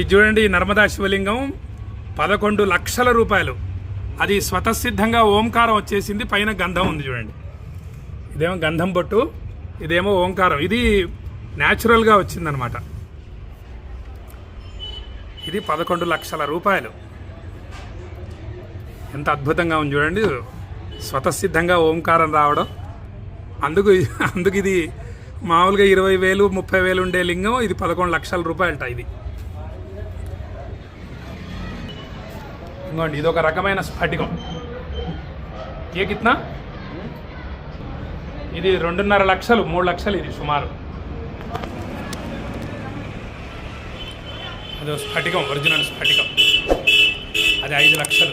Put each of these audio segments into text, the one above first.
ఇది చూడండి ఈ నర్మదా శివలింగం పదకొండు లక్షల రూపాయలు. అది స్వతసిద్ధంగా ఓంకారం వచ్చేసింది పైన గంధం ఉంది చూడండి. ఇదేమో గంధం బొట్టు ఇదేమో ఓంకారం. ఇది న్యాచురల్గా వచ్చిందనమాట. ఇది పదకొండు లక్షల రూపాయలు. ఎంత అద్భుతంగా ఉంది చూడండి. స్వతసిద్ధంగా ఓంకారం రావడం. అందుకు అందుకు ఇది మామూలుగా ఇరవై వేలు ముప్పై వేలు ఉండే లింగం ఇది పదకొండు లక్షల రూపాయలట ఇది. ఇంకోండి ఇది ఒక రకమైన స్ఫటికం. ఏ కిత్నా? ఇది రెండున్నర లక్షలు మూడు లక్షలు ఇది సుమారు. అదో స్ఫటికం ఒరిజినల్ స్ఫటికం. అది ఐదు లక్షలు.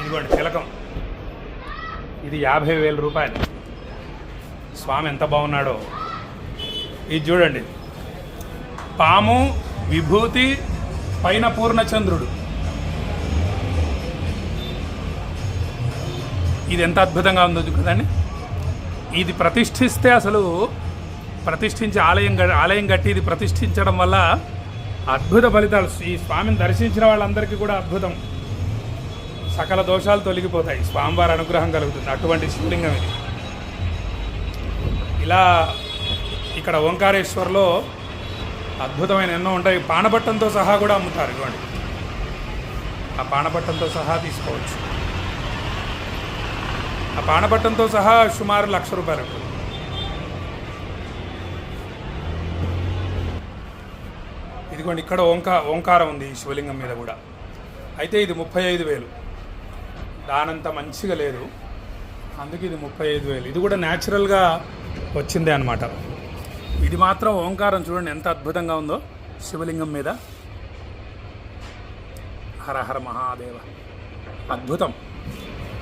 ఇదిగోండి తిలకం. ఇది యాభై వేల రూపాయలు. స్వామి ఎంత బాగున్నాడో. ఇది చూడండి. పాము విభూతి పైన పూర్ణచంద్రుడు. ఇది ఎంత అద్భుతంగా ఉందో కదండి. ఇది ప్రతిష్ఠిస్తే అసలు ప్రతిష్ఠించి ఆలయం ఆలయం కట్టి ఇది ప్రతిష్ఠించడం వల్ల అద్భుత ఫలితాలు ఈ స్వామిని దర్శించిన వాళ్ళందరికీ కూడా అద్భుతం. సకల దోషాలు తొలగిపోతాయి. స్వామివారి అనుగ్రహం కలుగుతుంది. అటువంటి శివలింగం ఇది. ఇలా ఇక్కడ ఓంకారేశ్వర్లో అద్భుతమైన ఎన్నో ఉంటాయి. పానపట్టంతో సహా కూడా అమ్ముతారు. ఇవ్వండి ఆ పానపట్టంతో సహా తీసుకోవచ్చు. ఆ పానపట్టంతో సహా సుమారు లక్ష రూపాయలు ఉంటుంది ఇదిగోండి ఇక్కడ ఓంకా ఓంకారం ఉంది ఈ శివలింగం మీద కూడా. అయితే ఇది ముప్పై ఐదు వేలు. దానంత మంచిగా లేదు. అందుకే ఇది ముప్పై ఐదు వేలు. ఇది కూడా న్యాచురల్గా వచ్చిందే అనమాట ఇది మాత్రం ఓంకారం చూడండి ఎంత అద్భుతంగా ఉందో. శివలింగం మీద. హరహర మహాదేవ. అద్భుతం.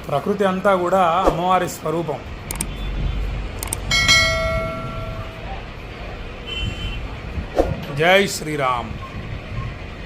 ప్రకృతి అంతా కూడా అమ్మవారి స్వరూపం. జై శ్రీరామ్.